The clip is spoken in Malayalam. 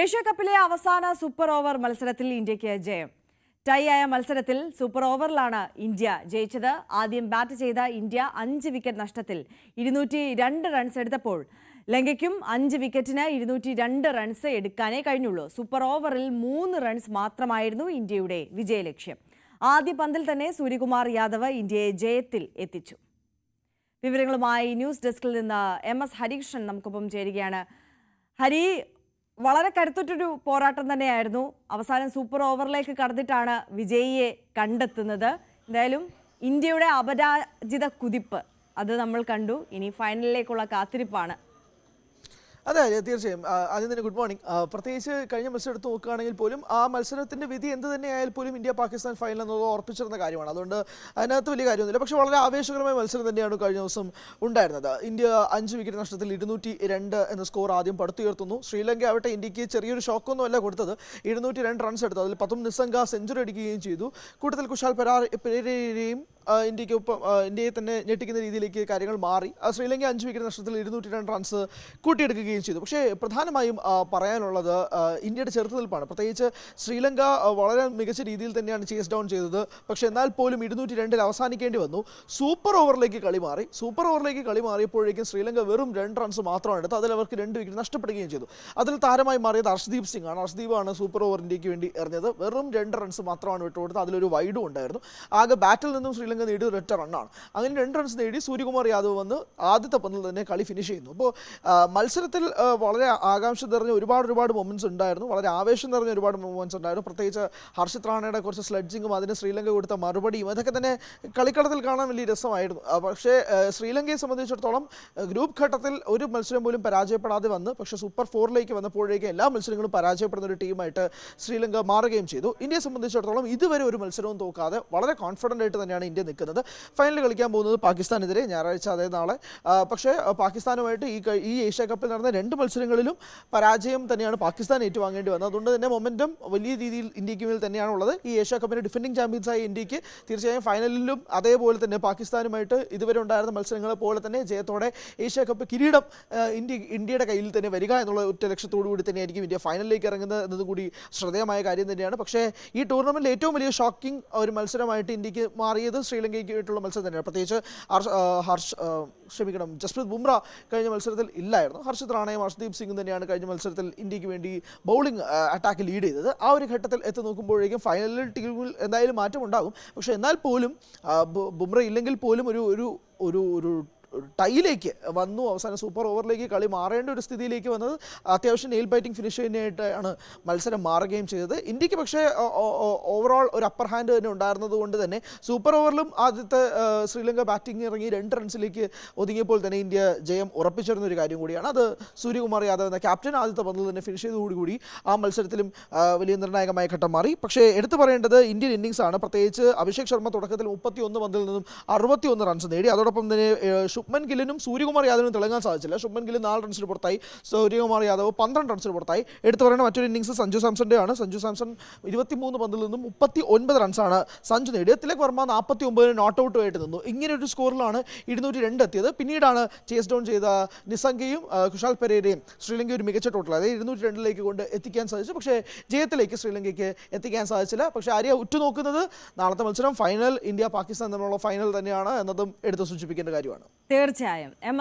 ഏഷ്യ കപ്പിലെ അവസാന സൂപ്പർ ഓവർ മത്സരത്തിൽ ഇന്ത്യയ്ക്ക് ജയം. ടൈ ആയ മത്സരത്തിൽ സൂപ്പർ ഓവറിലാണ് ഇന്ത്യ ജയിച്ചത്. ആദ്യം ബാറ്റ് ചെയ്ത ഇന്ത്യ അഞ്ച് വിക്കറ്റ് നഷ്ടത്തിൽ ഇരുന്നൂറ്റി രണ്ട് റൺസ് എടുത്തപ്പോൾ ലങ്കയ്ക്കും അഞ്ച് വിക്കറ്റിന് ഇരുന്നൂറ്റി രണ്ട് റൺസ് എടുക്കാനേ കഴിഞ്ഞുള്ളൂ. സൂപ്പർ ഓവറിൽ മൂന്ന് റൺസ് മാത്രമായിരുന്നു ഇന്ത്യയുടെ വിജയലക്ഷ്യം. ആദ്യ പന്തിൽ തന്നെ സൂര്യകുമാർ യാദവ് ഇന്ത്യയെ ജയത്തിൽ എത്തിച്ചു. വിവരങ്ങളുമായി ന്യൂസ് ഡെസ്കിൽ നിന്ന് എം എസ് ഹരികൃഷ്ണൻ നമുക്കൊപ്പം ചേരുകയാണ്. ഹരി വളരെ കരുത്തുറ്റൊരു പോരാട്ടം തന്നെയായിരുന്നു. അവസാനം സൂപ്പർ ഓവറിലേക്ക് കടന്നിട്ടാണ് വിജയിയെ കണ്ടെത്തുന്നത്. എന്തായാലും ഇന്ത്യയുടെ അപരാജിത കുതിപ്പ് അത് നമ്മൾ കണ്ടു. ഇനി ഫൈനലിലേക്കുള്ള കാത്തിരിപ്പാണ്. അതെ തീർച്ചയായും. ആദ്യം തന്നെ ഗുഡ് മോർണിംഗ്. പ്രത്യേകിച്ച് കഴിഞ്ഞ മത്സരം എടുത്ത് നോക്കുകയാണെങ്കിൽ പോലും ആ മത്സരത്തിന്റെ വിധി എന്ത് തന്നെയായാൽ പോലും ഇന്ത്യ പാകിസ്ഥാൻ ഫൈനൽ എന്നത് ഉറപ്പിച്ചിരുന്ന കാര്യമാണ്. അതുകൊണ്ട് അതിനകത്ത് വലിയ കാര്യമൊന്നുമില്ല. പക്ഷെ വളരെ ആവേശകരമായ മത്സരം തന്നെയാണ് കഴിഞ്ഞ ദിവസം ഉണ്ടായിരുന്നത്. ഇന്ത്യ അഞ്ച് വിക്കറ്റ് നഷ്ടത്തിൽ ഇരുന്നൂറ്റി രണ്ട് എന്ന സ്കോർ ആദ്യം പടുത്തുയർത്തുന്നു. ശ്രീലങ്ക ആവട്ടെ ഇന്ത്യയ്ക്ക് ചെറിയൊരു ഷോക്കൊന്നുമല്ല കൊടുത്തത്. ഇരുന്നൂറ്റി രണ്ട് റൺസ് എടുത്തു. അതിൽ പത്തും നിസ്സംഗ സെഞ്ചുറി അടിക്കുകയും ചെയ്തു. കൂട്ടത്തിൽ കുശാൽ പെരാർ പെരേരയെയും ഇന്ത്യക്കൊപ്പം ഇന്ത്യയെ തന്നെ ഞെട്ടിക്കുന്ന രീതിയിലേക്ക് കാര്യങ്ങൾ മാറി. ശ്രീലങ്ക അഞ്ച് വിക്കറ്റ് നഷ്ടത്തിൽ ഇരുന്നൂറ്റി രണ്ട് റൺസ് കൂട്ടിയെടുക്കുകയും ചെയ്തു. പക്ഷേ പ്രധാനമായും പറയാനുള്ളത് ഇന്ത്യയുടെ ചെറുത്തുനിൽപ്പാണ് പ്രത്യേകിച്ച് ശ്രീലങ്ക വളരെ മികച്ച രീതിയിൽ തന്നെയാണ് ചേസ് ഡൗൺ ചെയ്തത്. പക്ഷേ എന്നാൽ പോലും ഇരുന്നൂറ്റി രണ്ടിൽ അവസാനിക്കേണ്ടി വന്നു. സൂപ്പർ ഓവറിലേക്ക് കളി മാറി. സൂപ്പർ ഓവറിലേക്ക് കളി മാറിയപ്പോഴേക്കും ശ്രീലങ്ക വെറും രണ്ട് റൺസ് മാത്രമാണ് എടുത്തത്. അതിൽ അവർക്ക് രണ്ട് വിക്കറ്റ് നഷ്ടപ്പെടുകയും ചെയ്തു. അതിൽ താരമായി മാറിയത് അർഷ്ദീപ് സിംഗ് ആണ് അർഷ്ദീപ് ആണ് സൂപ്പർ ഓവർ ഇന്ത്യയ്ക്ക് വേണ്ടി എറിഞ്ഞത്. വെറും രണ്ട് റൺസ് മാത്രമാണ് വിട്ടുകൊടുത്തത്. അതിലൊരു വൈഡും ഉണ്ടായിരുന്നു. ആകെ ബാറ്റിൽ നിന്നും ശ്രീലങ്ക നേടിയത് ഒരൊറ്റ റണ്ണാണ് അങ്ങനെ രണ്ട് റൺസ് നേടി സൂര്യകുമാർ യാദവ് വന്ന് ആദ്യത്തെ പന്തിൽ തന്നെ കളി ഫിനിഷ് ചെയ്യുന്നു. അപ്പോൾ മത്സരത്തിൽ വളരെ ആകാംക്ഷ നിറഞ്ഞ ഒരുപാട് ഒരുപാട് മൊമെന്റ്സ് ഉണ്ടായിരുന്നു. വളരെ ആവേശം നിറഞ്ഞ ഒരുപാട് മൊമെന്റ്സ് ഉണ്ടായിരുന്നു. പ്രത്യേകിച്ച് ഹർഷിത് റാണയുടെ കുറച്ച് സ്ലഡ്ജിങ്ങും അതിന് ശ്രീലങ്ക കൊടുത്ത മറുപടിയും അതൊക്കെ തന്നെ കളിക്കളത്തിൽ കാണാൻ വലിയ രസമായിരുന്നു. പക്ഷേ ശ്രീലങ്കയെ സംബന്ധിച്ചിടത്തോളം ഗ്രൂപ്പ് ഘട്ടത്തിൽ ഒരു മത്സരം പോലും പരാജയപ്പെടാതെ വന്ന് പക്ഷേ സൂപ്പർ ഫോറിലേക്ക് വന്നപ്പോഴേക്കും എല്ലാ മത്സരങ്ങളും പരാജയപ്പെടുന്ന ഒരു ടീമായിട്ട് ശ്രീലങ്ക മാറുകയും ചെയ്തു. ഇന്ത്യയെ സംബന്ധിച്ചിടത്തോളം ഇതുവരെ ഒരു മത്സരവും തോക്കാതെ വളരെ കോൺഫിഡന്റ് ആയിട്ട് തന്നെയാണ് ഇന്ത്യ നിൽക്കുന്നത്. ഫൈനൽ കളിക്കാൻ പോകുന്നത് പാകിസ്ഥാനെതിരെ ഞായറാഴ്ച അതേ നാളെ. പക്ഷേ പാകിസ്ഥാനുമായിട്ട് ഈ ഈ ഏഷ്യ കപ്പിൽ നടന്ന രണ്ട് മത്സരങ്ങളിലും പരാജയം തന്നെയാണ് പാകിസ്ഥാൻ ഏറ്റുവാങ്ങേണ്ടി വന്നത്. അതുകൊണ്ട് തന്നെ മൊമെന്റം വലിയ രീതിയിൽ ഇന്ത്യയ്ക്ക് മേൽ തന്നെയാണ് ഉള്ളത്. ഈ ഏഷ്യ കപ്പിന്റെ ഡിഫൻഡിംഗ് ചാമ്പ്യൻസായ ഇന്ത്യയ്ക്ക് തീർച്ചയായും ഫൈനലിലും അതേപോലെ തന്നെ പാകിസ്ഥാനുമായിട്ട് ഇതുവരെ ഉണ്ടായിരുന്ന മത്സരങ്ങളെ പോലെ തന്നെ ജയത്തോടെ ഏഷ്യ കപ്പ് കിരീടം ഇന്ത്യ ഇന്ത്യയുടെ കയ്യിൽ തന്നെ വരിക എന്നുള്ള ഒറ്റ ലക്ഷ്യത്തോടു കൂടി തന്നെയായിരിക്കും ഇന്ത്യ ഫൈനലിലേക്ക് ഇറങ്ങുന്നത് എന്നതും കൂടി ശ്രദ്ധേയമായ കാര്യം തന്നെയാണ്. പക്ഷേ ഈ ടൂർണമെന്റിൽ ഏറ്റവും വലിയ ഷോക്കിംഗ് ഒരു മത്സരമായിട്ട് ഇന്ത്യയ്ക്ക് മാറിയത് ശ്രീലങ്കയ്ക്കായിട്ടുള്ള മത്സരം തന്നെയാണ്. പ്രത്യേകിച്ച് ഹർഷ് ക്ഷമിക്കണം ജസ്പ്രീത് ബുംറ കഴിഞ്ഞ മത്സരത്തിൽ ഇല്ലായിരുന്നു. ഹർഷിത് റാണയും ഹർഷ്ദീപ് സിംഗും തന്നെയാണ് കഴിഞ്ഞ മത്സരത്തിൽ ഇന്ത്യയ്ക്ക് വേണ്ടി ബൗളിംഗ് അറ്റാക്ക് ലീഡ് ചെയ്തത്. ആ ഒരു ഘട്ടത്തിൽ എത്തി നോക്കുമ്പോഴേക്കും ഫൈനലിൽ ടീമിൽ എന്തായാലും മാറ്റമുണ്ടാകും. പക്ഷേ എന്നാൽ പോലും ബുംറ ഇല്ലെങ്കിൽ പോലും ഒരു ഒരു ഒരു ടൈയിലേക്ക് വന്നു. അവസാനം സൂപ്പർ ഓവറിലേക്ക് കളി മാറേണ്ട ഒരു സ്ഥിതിയിലേക്ക് വന്നത് അത്യാവശ്യം നെയിൽ ബൈറ്റിംഗ് ഫിനിഷ് തന്നെയായിട്ടാണ് മത്സരം മാറുകയും ചെയ്തത്. ഇന്ത്യയ്ക്ക് പക്ഷേ ഓവറോൾ ഒരു അപ്പർ ഹാൻഡ് തന്നെ ഉണ്ടായിരുന്നത് കൊണ്ട് തന്നെ സൂപ്പർ ഓവറിലും ആദ്യത്തെ ശ്രീലങ്ക ബാറ്റിംഗ് ഇറങ്ങി രണ്ട് റൺസിലേക്ക് ഒതുങ്ങിയപ്പോൾ തന്നെ ഇന്ത്യ ജയം ഉറപ്പിച്ചിരുന്ന ഒരു കാര്യം കൂടിയാണ്. അത് സൂര്യകുമാർ യാദവ് എന്ന ക്യാപ്റ്റൻ ആദ്യത്തെ പന്തിൽ തന്നെ ഫിനിഷ് ചെയ്തതോടുകൂടി ആ മത്സരത്തിലും വലിയ നിർണായകമായ ഘട്ടം മാറി. പക്ഷേ എടുത്തു പറയേണ്ടത് ഇന്ത്യൻ ഇന്നിംഗ്സ് ആണ്. പ്രത്യേകിച്ച് അഭിഷേക് ശർമ്മ തുടക്കത്തിൽ മുപ്പത്തി ഒന്ന് പന്തിൽ നിന്നും അറുപത്തി ഒന്ന് റൺസ് നേടി. അതോടൊപ്പം തന്നെ ശുഭ്മൻ ഗില്ലിനും സൂര്യകുമാർ യാദവിനും തിളങ്ങാൻ സാധിച്ചില്ല. ശുഭ്മൻ ഗില്ല് നാല് റൺസിന് പുറത്തായി. സൂര്യകുമാർ യാദവ് പന്ത്രണ്ട് റൺസിന് പുറത്തായി. എടുത്തു പറയുന്ന മറ്റൊരു ഇന്നിംഗ്സ് സഞ്ജു സാംസന്റെ ആണ്. സഞ്ജു സാംസൺ ഇരുപത്തിമൂന്ന് പന്തിൽ നിന്നും മുപ്പത്തി ഒൻപത് റൺസാണ് സഞ്ജു നേടിയത് തിലക് വർമ്മ നാൽപ്പത്തി ഒമ്പതിന് നോട്ട് ഔട്ടുമായിട്ട് നിന്നു. ഇങ്ങനെ ഒരു സ്കോറിലാണ് ഇരുന്നൂറ്റി രണ്ട് എത്തിയത്. പിന്നീടാണ് ചേസ് ഡൗൺ ചെയ്ത നിസംഗയും കുഷാൽ പെരേരയും ശ്രീലങ്ക ഒരു മികച്ച ടോട്ടൽ അതായത് ഇരുന്നൂറ്റി രണ്ടിലേക്ക് കൊണ്ട് എത്തിക്കാൻ സാധിച്ചു. പക്ഷേ ജയത്തിലേക്ക് ശ്രീലങ്കയ്ക്ക് എത്തിക്കാൻ സാധിച്ചില്ല. പക്ഷേ ആര്യ ഉറ്റുനോക്കുന്നത് നാളത്തെ മത്സരം ഫൈനൽ ഇന്ത്യ പാകിസ്ഥാൻ തമ്മിലുള്ള ഫൈനൽ തന്നെയാണ് എന്നതും എടുത്തു സൂചിപ്പിക്കേണ്ട കാര്യമാണ്. തീർച്ചയായും. എം